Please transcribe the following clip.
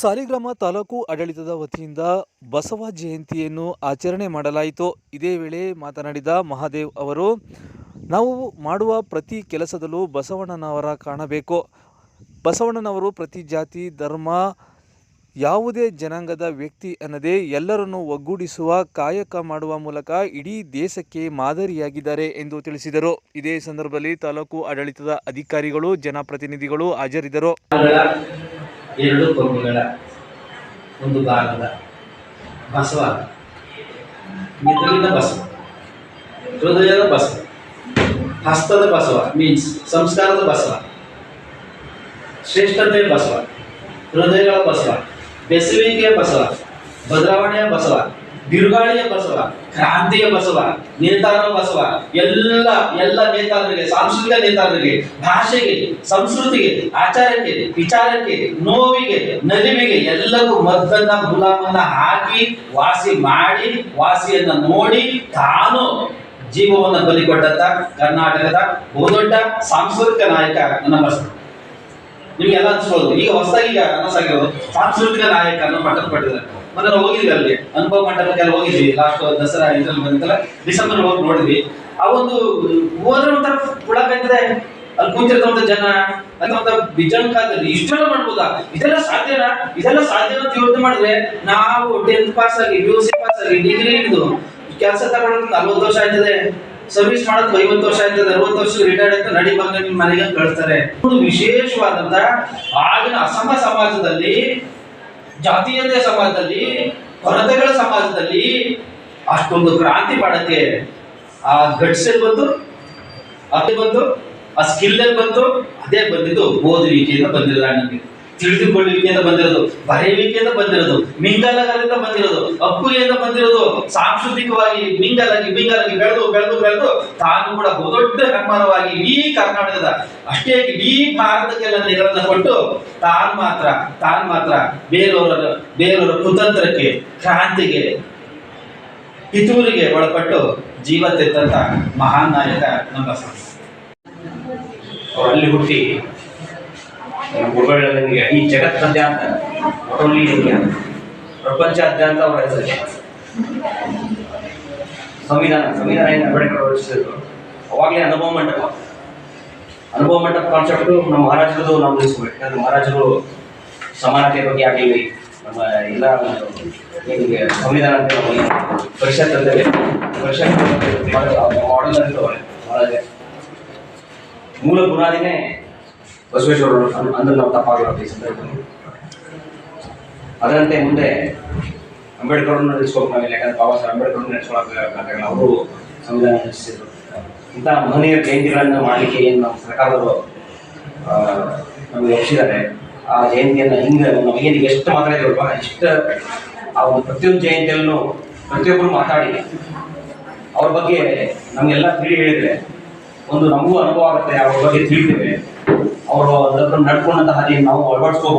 ಸಾಲಿಗ್ರಾಮ ತಾಲೂಕು ಆಡಳಿತದ ವತಿಯಿಂದ ಬಸವ ಜಯಂತಿಯನ್ನು ಆಚರಣೆ ಮಾಡಲಾಯಿತು. ಇದೇ ವೇಳೆ ಮಾತನಾಡಿದ ಮಹಾದೇವ್ ಅವರು, ನಾವು ಮಾಡುವ ಪ್ರತಿ ಕೆಲಸದಲ್ಲೂ ಬಸವಣ್ಣನವರ ಕಾಣಬೇಕು. ಬಸವಣ್ಣನವರು ಪ್ರತಿ ಜಾತಿ, ಧರ್ಮ, ಯಾವುದೇ ಜನಾಂಗದ ವ್ಯಕ್ತಿ ಅನ್ನದೇ ಎಲ್ಲರನ್ನು ಒಗ್ಗೂಡಿಸುವ ಕಾಯಕ ಮಾಡುವ ಮೂಲಕ ಇಡೀ ದೇಶಕ್ಕೆ ಮಾದರಿಯಾಗಿದ್ದಾರೆ ಎಂದು ತಿಳಿಸಿದರು. ಇದೇ ಸಂದರ್ಭದಲ್ಲಿ ತಾಲೂಕು ಆಡಳಿತದ ಅಧಿಕಾರಿಗಳು, ಜನಪ್ರತಿನಿಧಿಗಳು ಹಾಜರಿದ್ದರು. ಎರಡು ಕೊಂಬುಗಳ ಒಂದು ಭಾಗದ ಬಸವ ಮಿದುಳಿನ ಬಸವ, ಹೃದಯದ ಬಸವ, ಹಸ್ತದ ಬಸವ ಮೀನ್ಸ್ ಸಂಸ್ಕಾರದ ಬಸವ, ಶ್ರೇಷ್ಠತೆಯ ಬಸವ, ಹೃದಯಗಳ ಬಸವ, ಬೆಸುವಿಕೆಯ ಬಸವ, ಬದಲಾವಣೆಯ ಬಸವ. ಬಿರುಗಾಳಿಯ ಬಸವ, ಕ್ರಾಂತಿಯ ಬಸವ ನೇತಾರ ಬಸವ, ಎಲ್ಲ ಎಲ್ಲ ನೇತಾರರಿಗೆ, ಸಾಂಸ್ಕೃತಿಕ ನೇತಾರರಿಗೆ, ಭಾಷೆಗೆ, ಸಂಸ್ಕೃತಿಗೆ, ಆಚಾರಕ್ಕೆ, ವಿಚಾರಕ್ಕೆ, ನೋವಿಗೆ, ನಲಿವಿಗೆ ಎಲ್ಲಕ್ಕೂ ಮದ್ದನ್ನ, ಗುಲಾಮನ್ನ ಹಾಕಿ, ವಾಸಿ ಮಾಡಿ, ವಾಸಿಯನ್ನ ನೋಡಿ ತಾನು ಜೀವವನ್ನು ಬಲಿ ಕೊಟ್ಟಂತ ಕರ್ನಾಟಕದ ಬಹುದೊಡ್ಡ ಸಾಂಸ್ಕೃತಿಕ ನಾಯಕ ನಮ್ಮ ಬಸವ. ನಿಮ್ಗೆಲ್ಲ ಅನ್ಸ್ಬೋದು. ಈಗ ಹೊಸದಾಗಿ ಈಗ ಅನಸಾಗಿರೋದು ಸಾಂಸ್ಕೃತಿಕ ನಾಯಕ ಅನ್ನೋ ಪಟ್ಟದ ಪಟ್ಟಿದ್ದಾರೆ ನಾವು ಹೋಗಿದ್ವಿ ಅಲ್ಲಿ. ಅನುಭವ ಮಂಟಪಕ್ಕೆಲ್ಲ ಹೋಗಿದ್ವಿ. ಲಾಸ್ಟ್ ದಸರಾ ಇದ್ರಲ್ಲಿ ಬಂತಲ್ಲ ಡಿಸೆಂಬರ್ ಹೋಗಿ ನೋಡಿದ್ವಿ. ಆ ಒಂದು, ಹೋದ್ರೆ ಒಂಥರ ಪುಳಕೈತದೆ ಅಲ್ಲಿ ಕೂತಿರ್ತಂತ ಜನ ಅಂತ ಬಿಜನ್ ಕಾಲದಲ್ಲಿ. ಇಷ್ಟೆಲ್ಲ ಮಾಡ್ಬೋದಾ? ಇದೆಲ್ಲ ಸಾಧ್ಯನಾ? ಇದೆಲ್ಲ ಸಾಧ್ಯ ಅಂತ ಯೋಚನೆ ಮಾಡಿದ್ರೆ ನಾವು ಟೆಂತ್ ಪಾಸ್ ಆಗಿ ಪಿ ಯು ಸಿ ಪಾಸ್ ಆಗಿ ಡಿಗ್ರಿ ಹಿಡಿದು ಕೆಲಸ ತಗೊಳ್ಳೋದು ನಲ್ವತ್ತು ವರ್ಷ ಆಯ್ತದೆ. ಸರ್ವಿಸ್ ಮಾಡೋದು ಐವತ್ತು ವರ್ಷ ಆಯ್ತದೆ. ಅರವತ್ತು ವರ್ಷ ರಿಟೈರ್ಡ್ ಆಯ್ತು. ನಡಿ ಬಂದ ನಿಮ್ಮ ಮನೆಗೆ ಕಳಿಸ್ತಾರೆ. ವಿಶೇಷವಾದಂತ ಆಗಿನ ಅಸಮ ಸಮಾಜದಲ್ಲಿ ಜಾತೀಯತೆ ಸಮಾಜದಲ್ಲಿ, ಕೊರತೆಗಳ ಸಮಾಜದಲ್ಲಿ ಅಷ್ಟೊಂದು ಕ್ರಾಂತಿ ಮಾಡಕ್ಕೆ ಆ ಗಟ್ಸ್ ಬಂತು ಅದೇ ಬಂತು, ಆ ಸ್ಕಿಲ್ ಬಂತು, ಅದೇ ಬಂದಿದ್ದು ಓದುವಿಕೆಯಿಂದ ಬಂದಿಲ್ಲ ನನಗೆ. ತಿಳಿದುಕೊಳ್ಳುವಿಕೆಯಿಂದ ಬಂದಿರೋದು ಬರೆಯುವಿಕೆಯಿಂದ ಬಂದಿರೋದು, ಮಿಂಗಲಗಳಿಂದ ಬಂದಿರೋದು, ಅಪ್ಪುಗೆಯಿಂದ ಬಂದಿರೋದು, ಸಾಂಸ್ಕೃತಿಕವಾಗಿ ಮಿಂಗಲಾಗಿ ಮಿಂಗಲಾಗಿ ಬೆಳೆದು ಬೆಳೆದು ಬೆಳೆದು, ತಾನು ಕೂಡ ಬಹುದೊಡ್ಡ ಹೆಮ್ಮರವಾಗಿ ಇಡೀ ಕರ್ನಾಟಕದ, ಅಷ್ಟೇ ಇಡೀ ಭಾರತಕ್ಕೆಲ್ಲ ನೆರವನ್ನು ಕೊಟ್ಟು ತಾನು ಮಾತ್ರ ತಾನು ಮಾತ್ರ ಬೇರೆಯವರ ಬೇರೆಯವರ ಕುತಂತ್ರಕ್ಕೆ, ಕ್ರಾಂತಿಗೆ, ಪಿತೂರಿಗೆ ಒಳಪಟ್ಟು ಜೀವ ತೆತ್ತಂತ ಮಹಾನ್ ನಾಯಕ ನಮ್ಮ ಅಲ್ಲಿ ಹುಟ್ಟಿ ನಮ್ಮ ಗುರುಗಳಿಗೆ ಈ ಜಗತ್ತಾದ್ಯಂತ ಓನ್ಲಿ ಪ್ರಪಂಚಾದ್ಯಂತ ಅವರ ಹೆಸರು ಸಂವಿಧಾನ ಸಂವಿಧಾನ ಏನು ಅಂಬೇಡ್ಕರ್ ರಚಿಸಿದ್ರು ಅವಾಗಲೇ ಅನುಭವ ಮಂಟಪ. ಅನುಭವ ಮಂಟಪ ಕಾನ್ಸೆಪ್ಟು ನಮ್ಮ ಮಹಾರಾಜರದು ನಾವು ನಿಲ್ಲಿಸ್ಬೇಕು ಯಾಕಂದ್ರೆ ಮಹಾರಾಜರು ಸಮಾನತೆ ಬಗ್ಗೆ ಆಗಲಿ ನಮ್ಮ ಎಲ್ಲ ಸಂವಿಧಾನ ಅಂತ ಪರಿಷತ್ ಅಂತೇವೆ ಪರಿಷತ್ ಮಾಡಲ್ ಮಹಾರಾಜ ಮೂಲ ಬುನಾದಿನೇ ಬಸವೇಶ್ವರರು ಅನ್- ಅಂದ್ರೆ ನಾವು ತಪ್ಪಾಗಿರೋದು ಈ ಸಂದರ್ಭದಲ್ಲಿ. ಅದರಂತೆ ಮುಂದೆ ಅಂಬೇಡ್ಕರ್ ನಡೆಸ್ಕೋಬೇಕು ನಾವಿಲ್ಲ, ಯಾಕಂದ್ರೆ ಬಾಬಾ ಸಾಹೇಬ್ ಅಂಬೇಡ್ಕರ್ ನಡೆಸ್ಕೊಳಕ್ಕಾಗಲ್ಲ ಅವರು ಸಂವಿಧಾನ ರಚಿಸಿದ್ರು ಇಂಥ ಮಹನೀಯ ಜಯಂತಿಗಳನ್ನು ಮಾಡಲಿಕ್ಕೆ ಏನು ನಮ್ಮ ಸರ್ಕಾರದವರು ನಮಗೆ ಒಪ್ಪಿಸಿದ್ದಾರೆ ಆ ಜಯಂತಿಯನ್ನು ಹಿಂಗೆ ನಮಗೇನು ಎಷ್ಟು ಮಾತಾಡಿದ್ರಲ್ವ ಎಷ್ಟು ಆ ಒಂದು ಪ್ರತಿಯೊಂದು ಜಯಂತಿಯಲ್ಲೂ ಪ್ರತಿಯೊಬ್ಬರು ಮಾತಾಡಿ, ಅವ್ರ ಬಗ್ಗೆ ನಮಗೆಲ್ಲ ತಿಳಿ ಹೇಳಿದ್ರೆ ಒಂದು ನಮಗೂ ಅನುಭವ ಆಗುತ್ತೆ ಅವ್ರ ಬಗ್ಗೆ ತಿಳಿತೇವೆ ಅವರು ನಡ್ಕೊಂಡಂತ ಹಾದಿಯನ್ನು ನಾವು ಅಳವಡಿಸ್ಕೋಬಹುದು.